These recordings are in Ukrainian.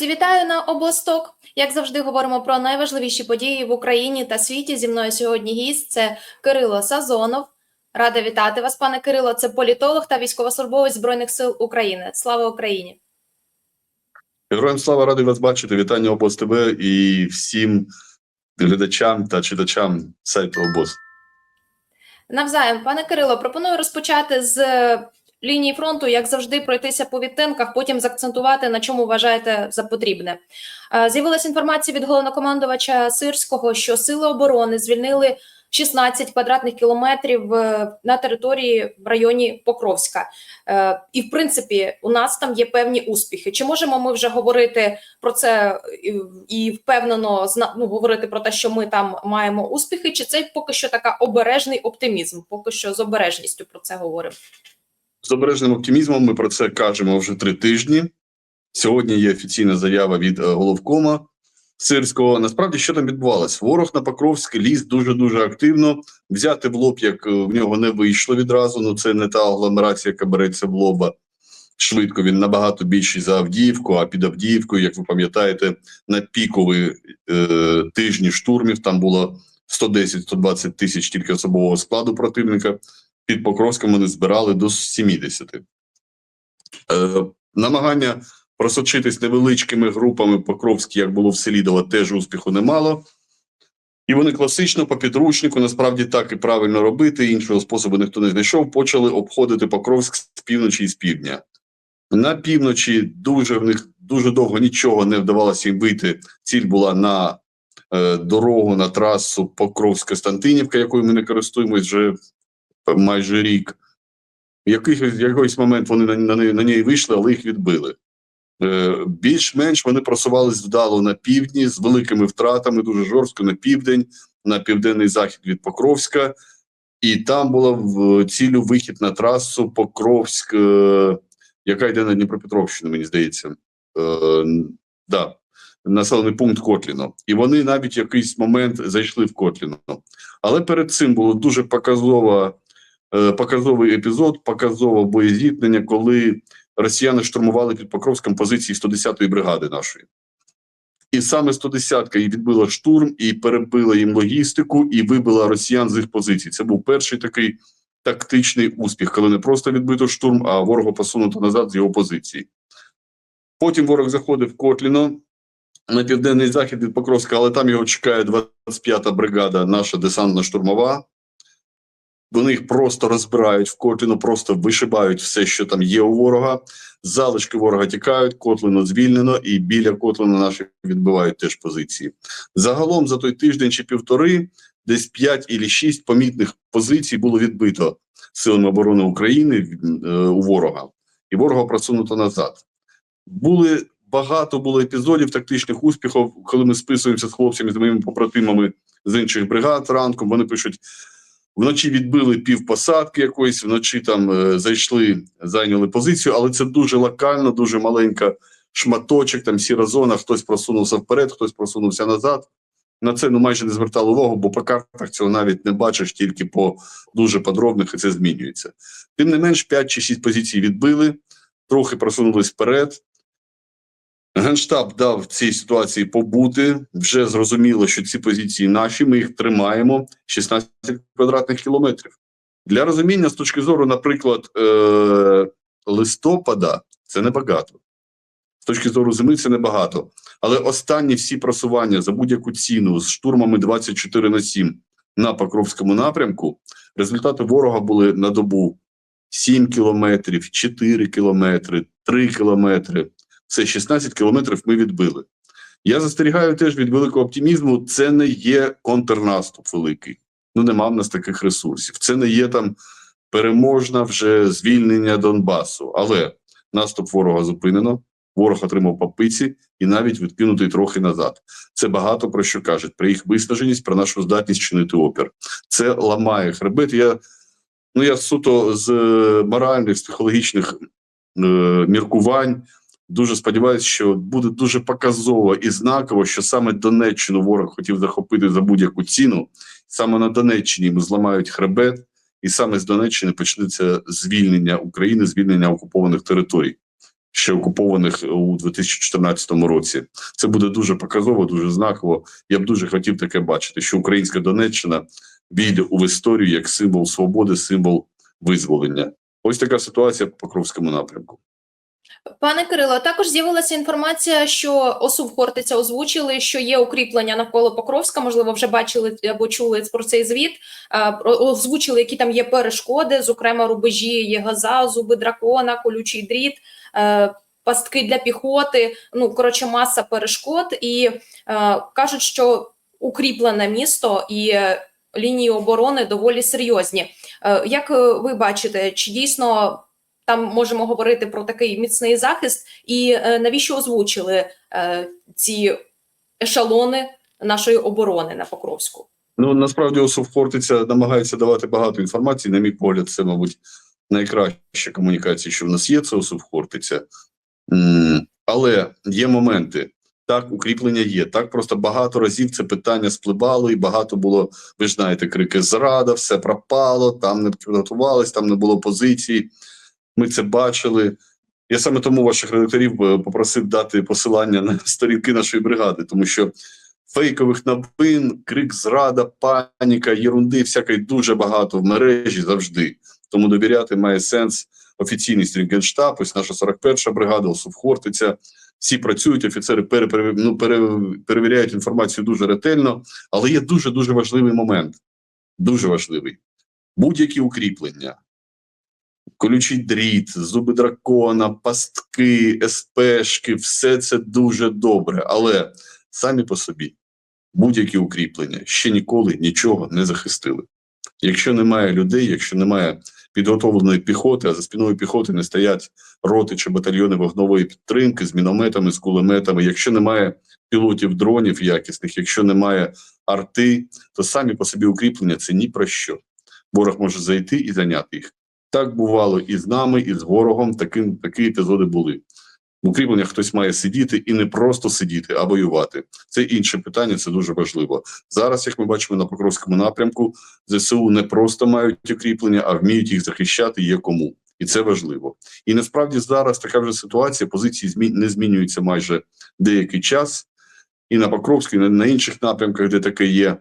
Друзі, вітаю на областок. Як завжди, говоримо про найважливіші події в Україні та світі. Зі мною сьогодні гість це Кирило Сазонов. Рада вітати вас, пане Кирило. Це політолог та військовослужбовець Збройних сил України. Слава Україні! Героям слава радий вас бачити. Вітання обоз ТВ і всім глядачам та читачам сайту обоз. Навзаєм, пане Кирило, пропоную розпочати з лінії фронту, як завжди, пройтися по відтинках, потім заакцентувати на чому вважаєте за потрібне. Е, З'явилася інформація від головнокомандувача Сирського, що сили оборони звільнили 16 квадратних кілометрів е, на території в районі Покровська. Е, І в принципі, у нас там є певні успіхи. Чи можемо ми вже говорити про це і- впевнено ну, говорити про те, що ми там маємо успіхи? Чи це поки що така обережний оптимізм? Поки що з обережністю про це говоримо. З обережним оптимізмом ми про це кажемо вже три тижні. Сьогодні є офіційна заява від е, головкома Сирського. Насправді, що там відбувалось? Ворог на Покровськ ліз дуже дуже активно. Взяти в лоб, як е, в нього не вийшло відразу. Ну це не та агломерація, яка береться в лоба. Швидко він набагато більший за Авдіївку. А під Авдіївкою, як ви пам'ятаєте, на пікові е, тижні штурмів там було 110-120 тисяч тільки особового складу противника. Під Покровськом вони збирали до 70. Е, намагання просочитись невеличкими групами Покровські, як було в Селідово, теж успіху немало. І вони класично по підручнику, насправді так і правильно робити. Іншого способу ніхто не знайшов. Почали обходити Покровськ з півночі і з півдня. На півночі дуже в них дуже довго нічого не вдавалося їм вийти. Ціль була на е, дорогу на трасу Покровськ-Костянтинівка, якою ми не користуємось вже майже рік. Якийсь, якийсь момент вони на, на, на неї вийшли, але їх відбили. Е, більш-менш вони просувались вдало на півдні з великими втратами, дуже жорстко на південь, на південний захід від Покровська. І там була в цілю вихід на трасу Покровськ, е, яка йде на Дніпропетровщину, мені здається. Е, да, населений пункт Котліно. І вони навіть в якийсь момент зайшли в Котліно. Але перед цим було дуже показова, показовий епізод, показове боєзіткнення, коли росіяни штурмували під Покровськом позиції 110-ї бригади нашої. І саме 110-ка і відбила штурм, і перебила їм логістику, і вибила росіян з їх позицій. Це був перший такий тактичний успіх, коли не просто відбито штурм, а ворога посунуто назад з його позиції. Потім ворог заходив в Котліно на південний захід від Покровська, але там його чекає 25-та бригада, наша десантно-штурмова. Вони їх просто розбирають в Котліно, просто вишибають все, що там є у ворога. Залишки ворога тікають, Котлино звільнено, і біля Котлина наші відбивають теж позиції. Загалом за той тиждень чи півтори, десь 5 і 6 помітних позицій було відбито силами оборони України е, у ворога, і ворога просунуто назад. Були багато було епізодів тактичних успіхів, коли ми списуємося з хлопцями, з моїми побратимами з інших бригад ранком. Вони пишуть. Вночі відбили півпосадки якоїсь, вночі там е, зайшли, зайняли позицію, але це дуже локально, дуже маленька шматочок, там сіра зона, хтось просунувся вперед, хтось просунувся назад. На це ну майже не звертали увагу, бо по картах цього навіть не бачиш, тільки по дуже подробних, і це змінюється. Тим не менш, 5 чи 6 позицій відбили, трохи просунулись вперед. Генштаб дав цій ситуації побути. Вже зрозуміло, що ці позиції наші. Ми їх тримаємо 16 квадратних кілометрів. Для розуміння з точки зору, наприклад, е- листопада це небагато. З точки зору зими це небагато. Але останні всі просування за будь-яку ціну з штурмами 24 на 7 на Покровському напрямку. Результати ворога були на добу 7 кілометрів, 4 кілометри, 3 кілометри це 16 кілометрів ми відбили. Я застерігаю теж від великого оптимізму. Це не є контрнаступ великий. Ну нема в нас таких ресурсів. Це не є там переможна вже звільнення Донбасу. Але наступ ворога зупинено. Ворог отримав попиці і навіть відкинутий трохи назад. Це багато про що кажуть про їх виснаженість, про нашу здатність чинити опір. Це ламає хребет. Я ну я суто з е, моральних, з психологічних е, міркувань. Дуже сподіваюся, що буде дуже показово і знаково, що саме Донеччину ворог хотів захопити за будь-яку ціну. Саме на Донеччині йому зламають хребет, і саме з Донеччини почнеться звільнення України, звільнення окупованих територій. ще окупованих у 2014 році. Це буде дуже показово, дуже знаково. Я б дуже хотів таке бачити, що українська Донеччина війде у історію як символ свободи, символ визволення. Ось така ситуація по Покровському напрямку. Пане Кирило, також з'явилася інформація, що ОСУ Хортиця озвучили, що є укріплення навколо Покровська. Можливо, вже бачили або чули про цей звіт. Озвучили, які там є перешкоди, зокрема рубежі, є газа, зуби дракона, колючий дріт, е, пастки для піхоти. Ну коротше, маса перешкод, і е, кажуть, що укріплене місто і е, лінії оборони доволі серйозні. Як ви бачите, чи дійсно там можемо говорити про такий міцний захист, і е, навіщо озвучили е, ці ешелони нашої оборони на Покровську? Ну насправді Осув Хортиця намагається давати багато інформації. На мій погляд, це, мабуть, найкраща комунікація, що в нас є, це Осув Хортиця. Але є моменти. Так, укріплення є. Так, просто багато разів це питання спливало, і багато було, ви ж знаєте, крики зрада, все пропало, там не підготувались, там не було позицій. Ми це бачили. Я саме тому ваших редакторів е, попросив дати посилання на сторінки нашої бригади, тому що фейкових новин, крик зрада, паніка, єрунди, всякої дуже багато в мережі завжди. Тому довіряти має сенс офіційний Генштаб, ось наша 41-ша бригада, Осув Хортиця. Всі працюють, офіцери ну, перевіряють інформацію дуже ретельно, але є дуже дуже важливий момент. Дуже важливий. Будь-які укріплення, колючий дріт, зуби дракона, пастки, СПшки, все це дуже добре. Але самі по собі будь-які укріплення ще ніколи нічого не захистили. Якщо немає людей, якщо немає підготовленої піхоти, а за спиною піхоти не стоять роти чи батальйони вогнової підтримки з мінометами, з кулеметами, якщо немає пілотів дронів якісних, якщо немає арти, то самі по собі укріплення це ні про що. Ворог може зайти і зайняти їх. Так бувало і з нами, і з ворогом. Таким такі епізоди були. В укріпленнях хтось має сидіти і не просто сидіти, а воювати. Це інше питання, це дуже важливо. Зараз, як ми бачимо на Покровському напрямку, ЗСУ не просто мають укріплення, а вміють їх захищати є кому. І це важливо. І насправді зараз така вже ситуація, позиції не змінюються майже деякий час. І на Покровській, і на інших напрямках, де таке є.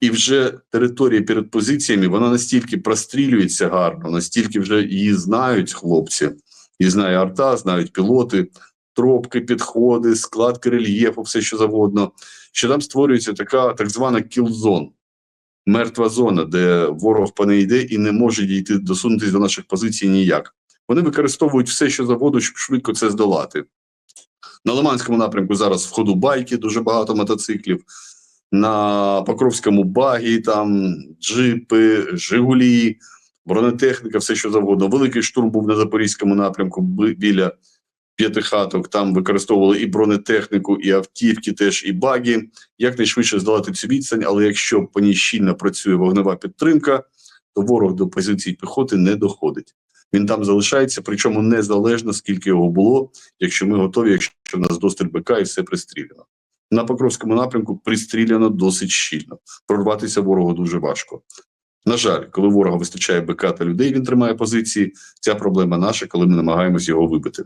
І вже територія перед позиціями вона настільки прострілюється гарно, настільки вже її знають хлопці, і знає арта, знають пілоти, тропки, підходи, складки рельєфу, все що завгодно. Що там створюється така так звана кілзон, мертва зона, де ворог по не йде і не може дійти досунутися до наших позицій ніяк. Вони використовують все, що завгодно, щоб швидко це здолати. На Лиманському напрямку зараз в ходу байки, дуже багато мотоциклів. На Покровському багі, там джипи, Жигулі, бронетехніка, все що завгодно. Великий штурм був на Запорізькому напрямку бі- біля п'ятихаток. Там використовували і бронетехніку, і автівки, теж і баги. Якнайшвидше здолати цю відстань, але якщо по ній щільно працює вогнева підтримка, то ворог до позицій піхоти не доходить. Він там залишається, причому незалежно скільки його було, якщо ми готові, якщо в нас досталь БК і все пристріляно. На Покровському напрямку пристріляно досить щільно. Прорватися ворогу дуже важко. На жаль, коли ворога вистачає БК та людей, він тримає позиції. Ця проблема наша, коли ми намагаємось його вибити.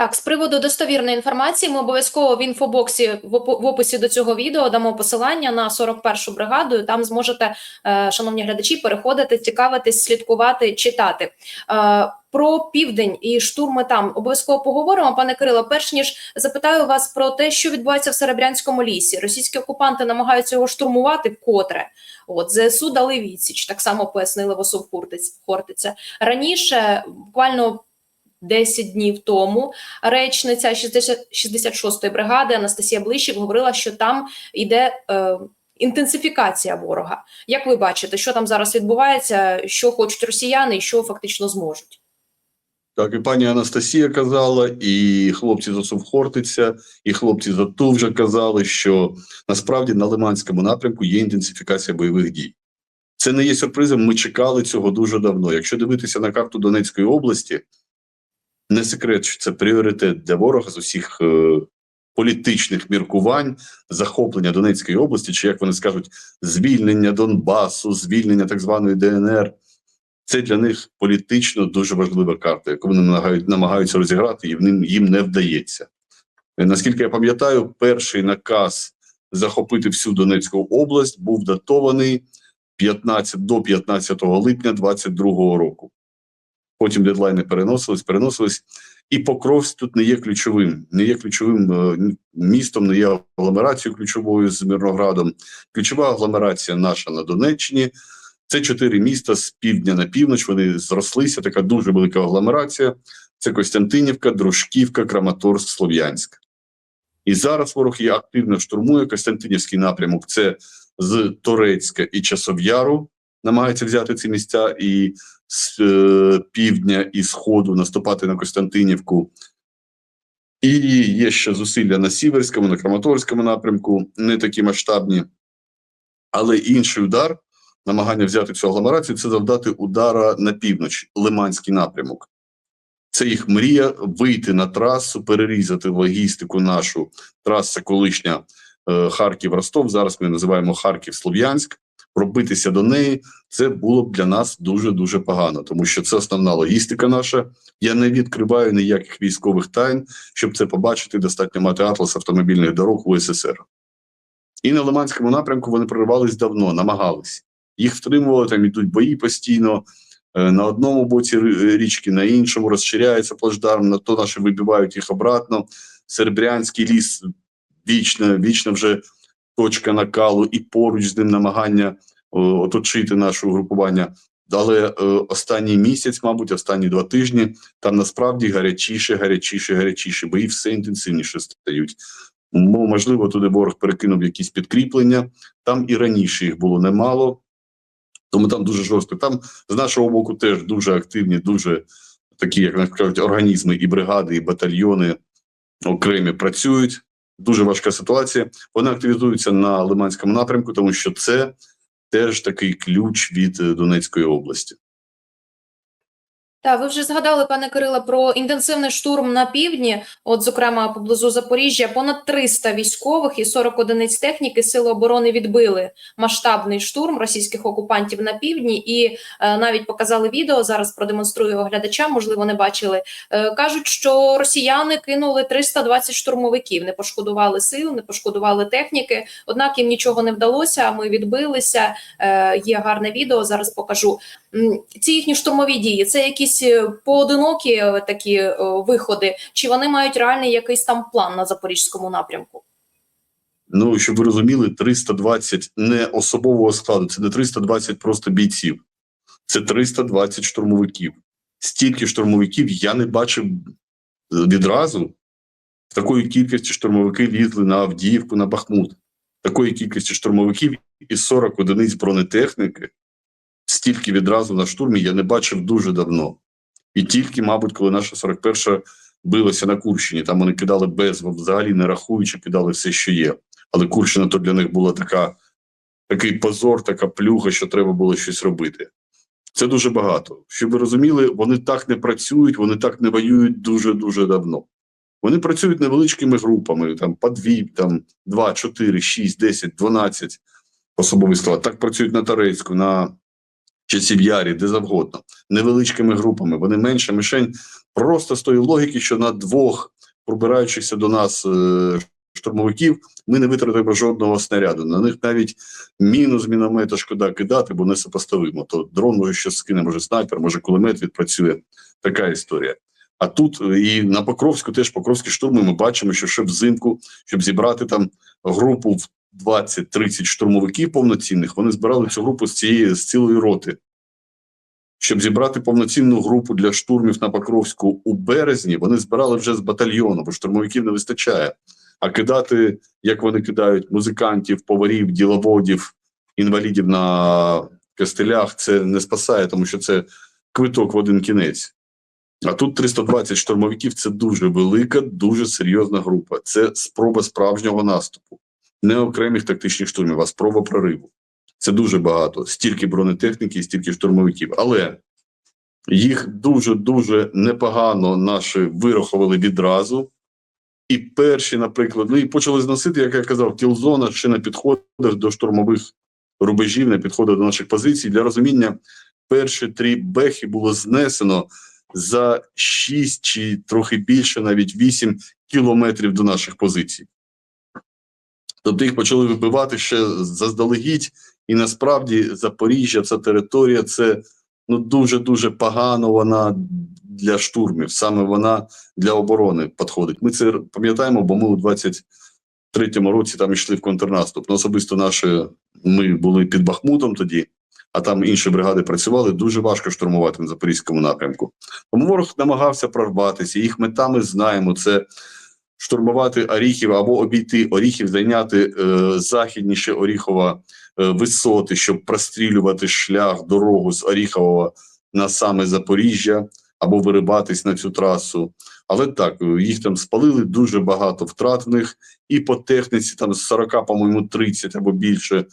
Так, з приводу достовірної інформації, ми обов'язково в інфобоксі в описі до цього відео дамо посилання на 41-шу бригаду. Там зможете, е, шановні глядачі, переходити, цікавитись, слідкувати, читати. Е, Про південь і штурми там обов'язково поговоримо. Пане Кирило, перш ніж запитаю вас про те, що відбувається в Серебрянському лісі. Російські окупанти намагаються його штурмувати вкотре. От ЗСУ дали відсіч, так само пояснили в ОСУ Хортиця. Раніше, буквально 10 днів тому речниця 60, 66-ї бригади Анастасія Блищик говорила, що там йде е, інтенсифікація ворога. Як ви бачите, що там зараз відбувається, що хочуть росіяни і що фактично зможуть? Так, і пані Анастасія казала, і хлопці з ОСУВ Хортиця, і хлопці з АТУ вже казали, що насправді на Лиманському напрямку є інтенсифікація бойових дій. Це не є сюрпризом. Ми чекали цього дуже давно. Якщо дивитися на карту Донецької області, не секрет, що це пріоритет для ворога з усіх е, політичних міркувань, захоплення Донецької області, чи як вони скажуть, звільнення Донбасу, звільнення так званої ДНР. Це для них політично дуже важлива карта, яку вони намагають, намагаються розіграти, і ним їм не вдається. Е, Наскільки я пам'ятаю, перший наказ захопити всю Донецьку область був датований 15 до 15 липня 22 року. Потім дедлайни переносились, переносились. І Покровськ тут не є ключовим, не є ключовим е, містом, не є агломерацією ключовою з Мирноградом. Ключова агломерація наша на Донеччині. Це чотири міста з півдня на північ. Вони зрослися. Така дуже велика агломерація. Це Костянтинівка, Дружківка, Краматорськ, Слов'янськ. І зараз ворог її активно штурмує. Костянтинівський напрямок це з Торецька і Часов'яру. Намагається взяти ці місця і з е, півдня і сходу наступати на Костянтинівку. І є ще зусилля на Сіверському, на Краматорському напрямку, не такі масштабні. Але інший удар, намагання взяти цю агломерацію, це завдати удара на північ, Лиманський напрямок. Це їх мрія вийти на трасу, перерізати логістику нашу. Траса колишня е, Харків-Ростов. Зараз ми називаємо Харків-Слов'янськ. Пробитися до неї це було б для нас дуже дуже погано, тому що це основна логістика наша. Я не відкриваю ніяких військових тайн, щоб це побачити. Достатньо мати атлас автомобільних дорог у СССР. І на Лиманському напрямку вони проривались давно, намагались. Їх втримували, там ідуть бої постійно. Е, На одному боці річки, на іншому розширяється плацдарм, на то наші вибивають їх обратно. Серебрянський ліс вічно, вічно вже точка накалу, і поруч з ним намагання о, оточити наше угрупування. Але е, останній місяць, мабуть, останні два тижні, там насправді гарячіше, гарячіше, гарячіше, бої все інтенсивніше стають. Можливо, туди ворог перекинув якісь підкріплення. Там і раніше їх було немало, тому там дуже жорстко. Там з нашого боку теж дуже активні, дуже такі, як кажуть, організми, і бригади, і батальйони окремі працюють. Дуже важка ситуація. Вони активізуються на Лиманському напрямку, тому що це теж такий ключ від е, Донецької області. Так, ви вже згадали, пане Кириле, про інтенсивний штурм на півдні, от, зокрема, поблизу Запоріжжя, понад 300 військових і 40 одиниць техніки Сили оборони відбили масштабний штурм російських окупантів на півдні і е, навіть показали відео. Зараз продемонструю його глядачам, можливо, не бачили. Е, кажуть, що росіяни кинули 320 штурмовиків, не пошкодували сил, не пошкодували техніки. Однак їм нічого не вдалося. Ми відбилися. Е, є гарне відео. Зараз покажу. Ці їхні штурмові дії це якісь е, поодинокі е, такі е, виходи, чи вони мають реальний якийсь там план на запорізькому напрямку? Ну, щоб ви розуміли, 320 не особового складу, це не 320 просто бійців, це 320 штурмовиків. Стільки штурмовиків я не бачив відразу. В такої кількості штурмовики лізли на Авдіївку, на Бахмут. Такої кількості штурмовиків і 40 одиниць бронетехніки. Стільки відразу на штурмі я не бачив дуже давно. І тільки, мабуть, коли наша 41-ша билася на Курщині, там вони кидали без, взагалі не рахуючи, кидали все, що є. Але Курщина то для них була така, такий позор, така плюха, що треба було щось робити. Це дуже багато. Щоб ви розуміли, вони так не працюють, вони так не воюють дуже-дуже давно. Вони працюють невеличкими групами, там по дві, там два, чотири, шість, десять, дванадцять особовий склад. Так працюють на Торецьку, на Часів'ярі, де завгодно, невеличкими групами. Вони менше мишень просто з тої логіки, що на двох пробираючихся до нас е, штурмовиків ми не витратимо жодного снаряду. На них навіть міну з міномета шкода кидати, бо не сопоставимо. То дрон може щось скине, може снайпер, може кулемет відпрацює. Така історія. А тут е, і на Покровську теж Покровські штурми ми бачимо, що ще взимку, щоб зібрати там групу в 20-30 штурмовиків повноцінних, вони збирали цю групу з цієї з цілої роти. Щоб зібрати повноцінну групу для штурмів на Покровську у березні, вони збирали вже з батальйону, бо штурмовиків не вистачає. А кидати, як вони кидають, музикантів, поварів, діловодів, інвалідів на костелях, це не спасає, тому що це квиток в один кінець. А тут 320 штурмовиків це дуже велика, дуже серйозна група. Це спроба справжнього наступу, не окремих тактичних штурмів, а спроба прориву. Це дуже багато. Стільки бронетехніки, стільки штурмовиків. Але їх дуже дуже непогано наші вирахували відразу. І перші, наприклад, ну і почали зносити, як я казав, кілзона ще на підходах до штурмових рубежів, на підходах до наших позицій. Для розуміння, перші три бехи було знесено за 6 чи трохи більше, навіть 8 кілометрів до наших позицій. Тобто їх почали вибивати ще заздалегідь, і насправді Запоріжжя, ця територія, це ну дуже дуже погано вона для штурмів. Саме вона для оборони підходить. Ми це пам'ятаємо, бо ми у 23-му році там йшли в контрнаступ. Ну, особисто наші ми були під Бахмутом тоді, а там інші бригади працювали. Дуже важко штурмувати на запорізькому напрямку. Тому ворог намагався прорватися. Їх ми знаємо. Це штурмувати Оріхів або обійти Оріхів, зайняти е, західніше Оріхова е, висоти, щоб прострілювати шлях, дорогу з Оріхового на саме Запоріжжя або вирибатись на цю трасу. Але так, їх там спалили дуже багато втрат в них, і по техніці там з 40, по-моєму, 30 або більше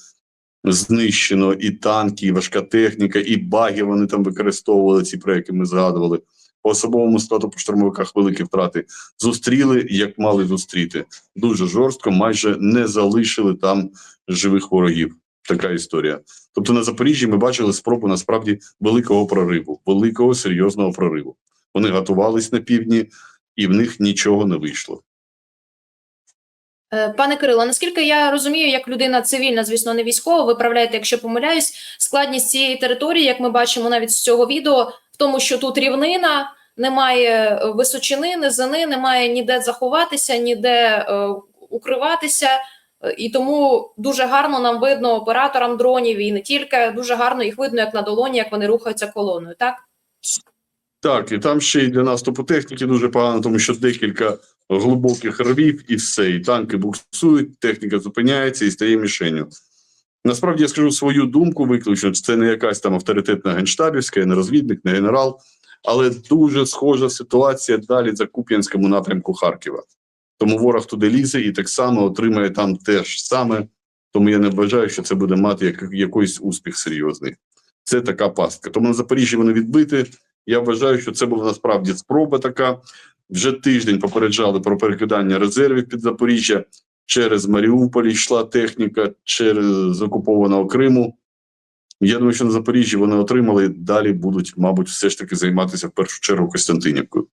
знищено, і танки, і важка техніка, і баги вони там використовували ці про які ми згадували. По особовому складу по штурмовиках великі втрати. Зустріли, як мали зустріти. Дуже жорстко, майже не залишили там живих ворогів. Така історія. Тобто на Запоріжжі ми бачили спробу насправді великого прориву, великого серйозного прориву. Вони готувались на півдні, і в них нічого не вийшло. Е, Пане Кирило, наскільки я розумію, як людина цивільна, звісно, не військова, виправляєте, якщо помиляюсь, складність цієї території, як ми бачимо навіть з цього відео, в тому, що тут рівнина, немає е, височини, низини, немає ніде заховатися, ніде е, укриватися. Е, І тому дуже гарно нам видно операторам дронів і не тільки дуже гарно їх видно як на долоні, як вони рухаються колоною. Так Так, і там ще й для наступу техніки дуже погано, тому що декілька глибоких рвів і все. І танки буксують, техніка зупиняється і стає мішенью. Насправді я скажу свою думку виключно. Це не якась там авторитетна генштабівська, я не розвідник, не генерал, але дуже схожа ситуація далі за Куп'янському напрямку Харкова. Тому ворог туди лізе і так само отримає там теж саме. Тому я не вважаю, що це буде мати як, якийсь успіх серйозний. Це така пастка. Тому на Запоріжжі вони відбиті. Я вважаю, що це була насправді спроба така. Вже тиждень попереджали про перекидання резервів під Запоріжжя. Через Маріуполь йшла техніка, через окупованого Криму. Я думаю, що на Запоріжжі вони отримали. Далі будуть, мабуть, все ж таки займатися в першу чергу Костянтинівкою.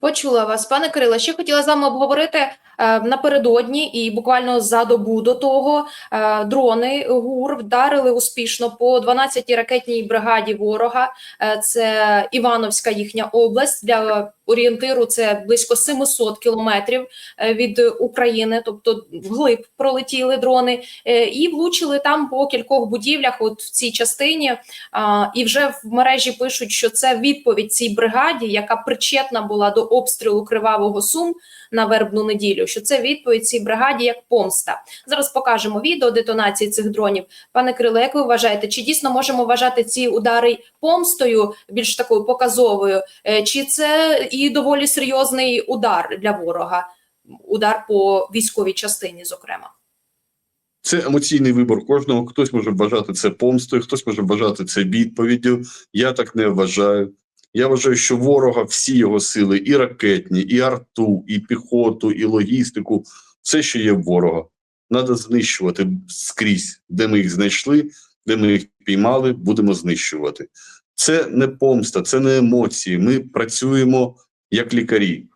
Почула вас, пане Кирило. Ще хотіла з вами обговорити напередодні і буквально за добу до того е, дрони ГУР вдарили успішно по 12-й ракетній бригаді ворога. Е, це Івановська їхня область. Для орієнтиру це близько 700 кілометрів е, від України, тобто вглиб пролетіли дрони е, і влучили там по кількох будівлях. От в цій частині. І вже в мережі пишуть, що це відповідь цій бригаді, яка причетна була до обстрілу кривавого сум на вербну неділю. Що це відповідь цій бригаді як помста. Зараз покажемо відео детонації цих дронів. Пане Кирило, як ви вважаєте, чи дійсно можемо вважати ці удари помстою більш такою показовою, Е, чи це і доволі серйозний удар для ворога? Удар по військовій частині, зокрема. Це емоційний вибор кожного. Хтось може бажати це помстою, хтось може бажати це відповіддю. Я так не вважаю. Я вважаю, що ворога всі його сили, і ракетні, і арту, і піхоту, і логістику, все, що є в ворога, треба знищувати скрізь, де ми їх знайшли, де ми їх піймали, будемо знищувати. Це не помста, це не емоції. Ми працюємо як лікарі.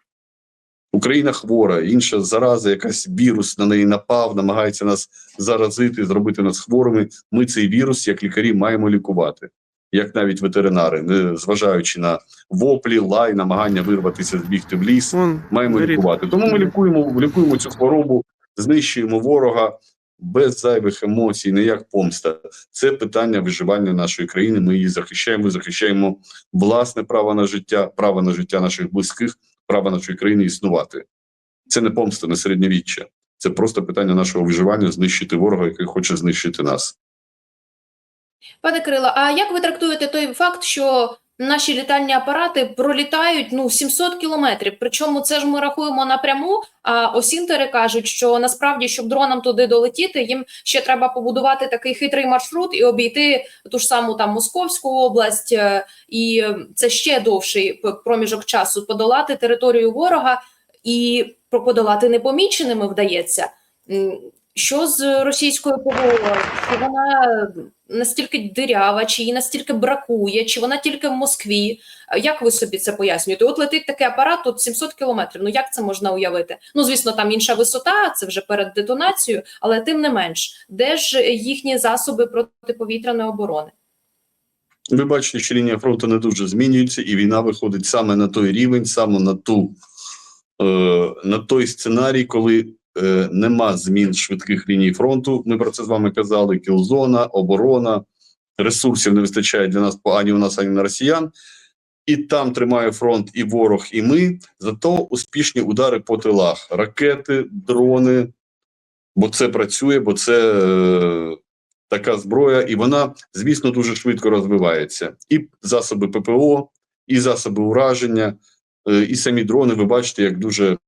Україна хвора, інша зараза, якась вірус на неї напав, намагається нас заразити, зробити нас хворими. Ми цей вірус, як лікарі, маємо лікувати, як навіть ветеринари, не зважаючи на воплі, лай, намагання вирватися, збігти в ліс, Вон, маємо горить. лікувати. Тому ми лікуємо, лікуємо цю хворобу, знищуємо ворога без зайвих емоцій, не як помста. Це питання виживання нашої країни. Ми її захищаємо, захищаємо власне право на життя, право на життя наших близьких, право нашої країни існувати. Це не помста, не середньовіччя. Це просто питання нашого виживання знищити ворога, який хоче знищити нас. Пане Кирило, а як ви трактуєте той факт, що наші літальні апарати пролітають ну 700 кілометрів? Причому це ж ми рахуємо напряму. А осінтери кажуть, що насправді, щоб дронам туди долетіти, їм ще треба побудувати такий хитрий маршрут і обійти ту ж саму там Московську область, е, і це ще довший проміжок часу подолати територію ворога і подолати непоміченими вдається. Що з російською ПВО? Що вона настільки дирява, чи її настільки бракує, чи вона тільки в Москві. Е, Як ви собі це пояснюєте? От летить такий апарат, тут 700 кілометрів. Ну як це можна уявити? Ну звісно, там інша висота, це вже перед детонацією, але тим не менш, де ж їхні засоби протиповітряної оборони? Ви бачите, що лінія фронту не дуже змінюється, і війна виходить саме на той рівень, саме на ту е, на той сценарій, коли е, нема змін швидких ліній фронту. Ми про це з вами казали: кілзона, оборона, ресурсів не вистачає для нас ані у нас, ані на росіян. І там тримає фронт і ворог, і ми. Зато успішні удари по тилах, ракети, дрони. Бо це працює, бо це е, така зброя, і вона, звісно, дуже швидко розвивається. І засоби ППО, і засоби ураження, е, і самі дрони. Ви бачите, як дуже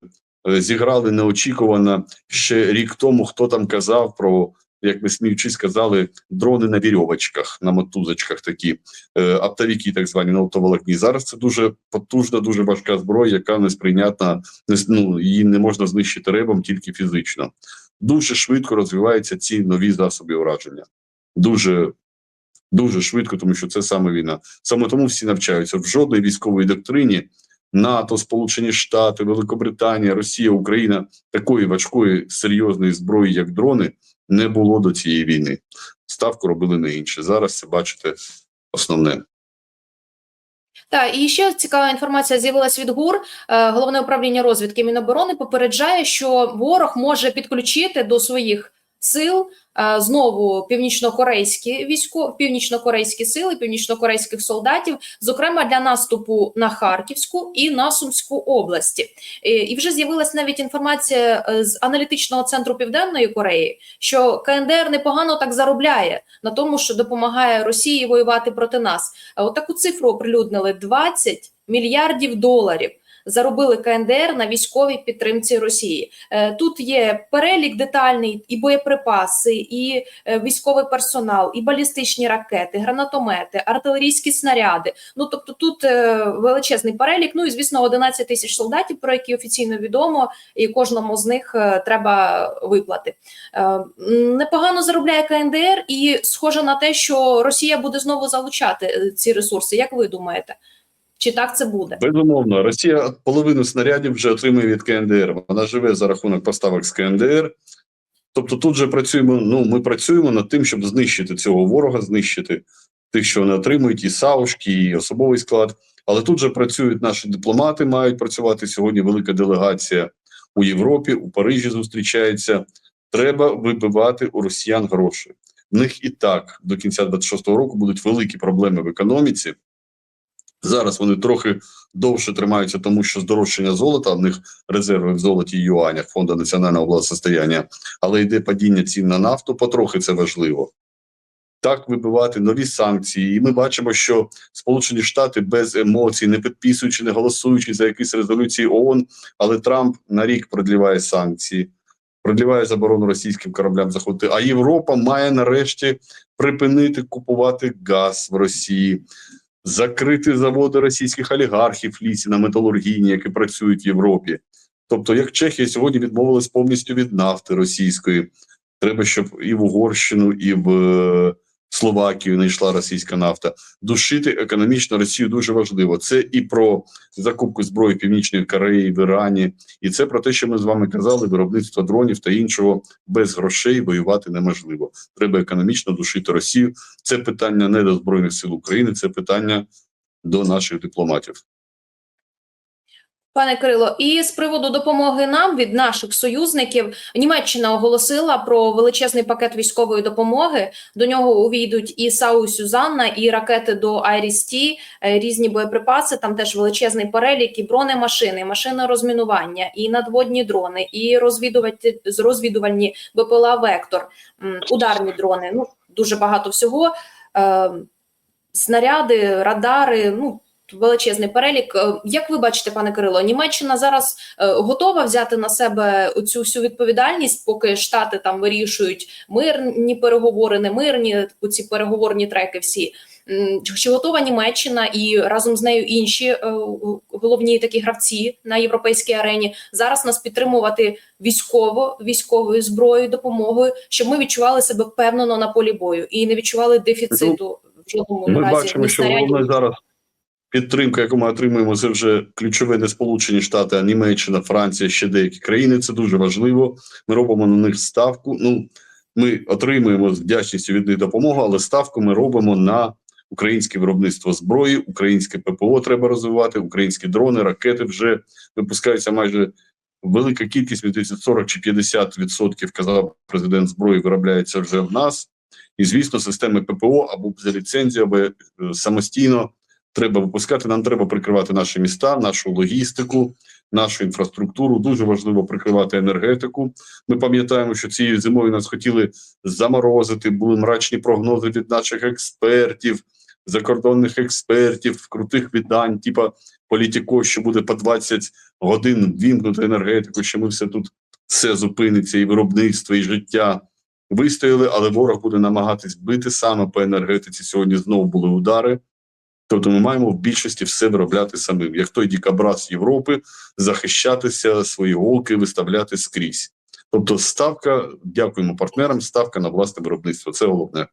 зіграли неочікувано ще рік тому. Хто там казав про, як ми сміючись казали, дрони на вірьовочках, на мотузочках такі е, оптовики, так звані на оптоволокні. Зараз це дуже потужна, дуже важка зброя, яка не сприйнятна, не ну, її не можна знищити ребом тільки фізично. Дуже швидко розвиваються ці нові засоби ураження. Дуже дуже швидко, тому що це саме війна. Саме тому всі навчаються в жодній військовій доктрині НАТО, Сполучені Штати, Великобританія, Росія, Україна такої важкої серйозної зброї, як дрони, не було до цієї війни. Ставку робили на інше. Зараз це бачите основне. Так, і ще цікава інформація з'явилась від ГУР. Е, Головне управління розвідки Міноборони попереджає, що ворог може підключити до своїх сил е, знову північно-корейські військо, північно-корейські сили, північно-корейських солдатів, зокрема для наступу на Харківську і на Сумську області. Е, І вже з'явилась навіть інформація е, з аналітичного центру Південної Кореї, що КНДР непогано так заробляє на тому, що допомагає Росії воювати проти нас. А От цифру оприлюднили 20 мільярдів доларів. Заробили КНДР на військовій підтримці Росії. Е, Тут є перелік детальний, і боєприпаси, і е, військовий персонал, і балістичні ракети, гранатомети, артилерійські снаряди. Ну тобто тут е, величезний перелік. Ну і звісно, 11 тисяч солдатів, про які офіційно відомо, і кожному з них треба виплати. Непогано заробляє КНДР, і схоже на те, що Росія буде знову залучати ці ресурси. Як ви думаєте? Чи так це буде? Безумовно, Росія половину снарядів вже отримує від КНДР. Вона живе за рахунок поставок з КНДР. Тобто, тут же працюємо. Ну, ми працюємо над тим, щоб знищити цього ворога, знищити тих, що вони отримують, і саушки, і особовий склад. Але тут же працюють наші дипломати, мають працювати сьогодні. Велика делегація у Європі, у Парижі зустрічається. Треба вибивати у росіян гроші. В них і так до кінця 26-го року будуть великі проблеми в економіці. Зараз вони трохи довше тримаються, тому що здорожчання золота, в них резерви в золоті і юанях Фонду національного благосостояння, але йде падіння цін на нафту, потрохи це важливо. Так вибивати нові санкції, і ми бачимо, що Сполучені Штати без емоцій, не підписуючи, не голосуючи за якісь резолюції ООН, але Трамп на рік продліває санкції, продліває заборону російським кораблям заходити. А Європа має нарешті припинити купувати газ в Росії закрити заводи російських олігархів лісі на металургійні, які працюють в Європі. Тобто, як Чехія сьогодні відмовилась повністю від нафти російської, треба, щоб і в Угорщину, і в е, Словакію не йшла російська нафта. Душити економічно Росію дуже важливо. Це і про закупку зброї Північної Кореї в Ірані, і це про те, що ми з вами казали: виробництво дронів та іншого без грошей воювати неможливо. Треба економічно душити Росію. Це питання не до збройних сил України, це питання до наших дипломатів. Пане Кирило, і з приводу допомоги нам від наших союзників Німеччина оголосила про величезний пакет військової допомоги. До нього увійдуть і САУ Сюзанна, і ракети до Айріс-Ті, е, різні боєприпаси. Там теж величезний перелік, і бронемашини, машини розмінування, і надводні дрони, і розвідувальні, розвідувальні БПЛА Вектор, ударні дрони. Ну дуже багато всього. Е, снаряди, радари. Ну величезний перелік. Е, Як ви бачите, пане Кирило, Німеччина зараз е, готова взяти на себе цю всю відповідальність, поки Штати там вирішують мирні переговори, не мирні ці переговорні треки. Всі Чи готова Німеччина і разом з нею інші е, головні такі гравці на європейській арені зараз нас підтримувати військово, військовою зброєю, допомогою, щоб ми відчували себе впевнено на полі бою і не відчували дефіциту в жодному Ми разі бачимо, що головне зараз підтримка, яку ми отримуємо, це вже ключове не Сполучені Штати, а Німеччина, Франція, ще деякі країни. Це дуже важливо. Ми робимо на них ставку. Ну ми отримуємо з вдячністю від них допомогу, але ставку ми робимо на українське виробництво зброї, українське ППО треба розвивати, українські дрони, ракети вже випускаються майже. Велика кількість мені здається, 40 чи 50 відсотків казав президент зброї, виробляється вже в нас. І звісно, системи ППО або за ліцензію, або е, самостійно треба випускати. Нам треба прикривати наші міста, нашу логістику, нашу інфраструктуру. Дуже важливо прикривати енергетику. Ми пам'ятаємо, що цією зимою нас хотіли заморозити. Були мрачні прогнози від наших експертів, закордонних експертів, крутих видань, типа політіко, що буде по 20 годин вімкнути енергетику. Що ми все тут все зупиниться, і виробництво, і життя. Вистояли, але ворог буде намагатись бити саме по енергетиці. Сьогодні знову були удари. Тобто ми маємо в більшості все виробляти самим, як той дікабраз Європи, захищатися, свої голки виставляти скрізь. Тобто, ставка, дякуємо партнерам, ставка на власне виробництво. Це головне.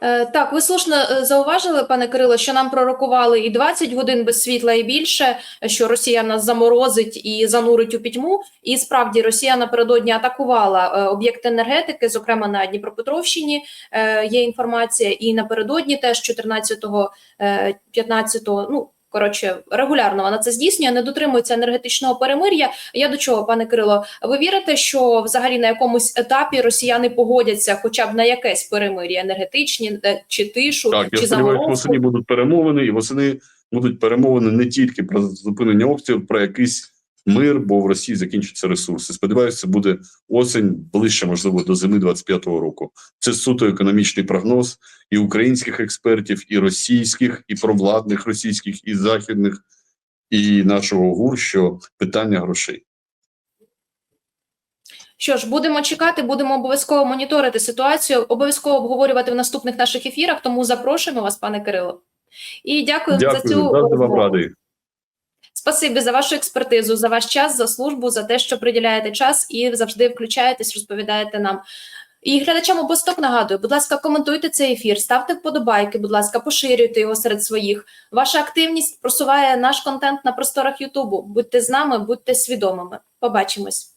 Е, Так, ви слушно е, зауважили, пане Кирило, що нам пророкували і 20 годин без світла, і більше, що Росія нас заморозить і занурить у пітьму. І справді Росія напередодні атакувала е, об'єкти енергетики, зокрема на Дніпропетровщині. Є інформація, і напередодні теж 14-го, е, 15-го, ну. Коротше, регулярно вона це здійснює, не дотримується енергетичного перемир'я. Я до чого, пане Кирило, ви вірите, що взагалі на якомусь етапі росіяни погодяться, хоча б на якесь перемир'я енергетичні е, чи тишу, Так, я чи сподіваюся, заморозку? восені будуть перемовини, і восени будуть перемовини не тільки про зупинення обстрілів, про якийсь мир, бо в Росії закінчаться ресурси. Сподіваюся, це буде осень ближче, можливо, до зими 25-го року. Це суто економічний прогноз і українських експертів, і російських, і провладних російських, і західних, і нашого ГУР, що питання грошей. Що ж, будемо чекати, будемо обов'язково моніторити ситуацію, обов'язково обговорювати в наступних наших ефірах. Тому запрошуємо вас, пане Кирило. І дякую, за цю завжди вам радий. Спасибі за вашу експертизу, за ваш час, за службу, за те, що приділяєте час і завжди включаєтесь, розповідаєте нам. І глядачам обосток нагадую, будь ласка, коментуйте цей ефір, ставте вподобайки, будь ласка, поширюйте його серед своїх. Ваша активність просуває наш контент на просторах Ютубу. Будьте з нами, будьте свідомими. Побачимось.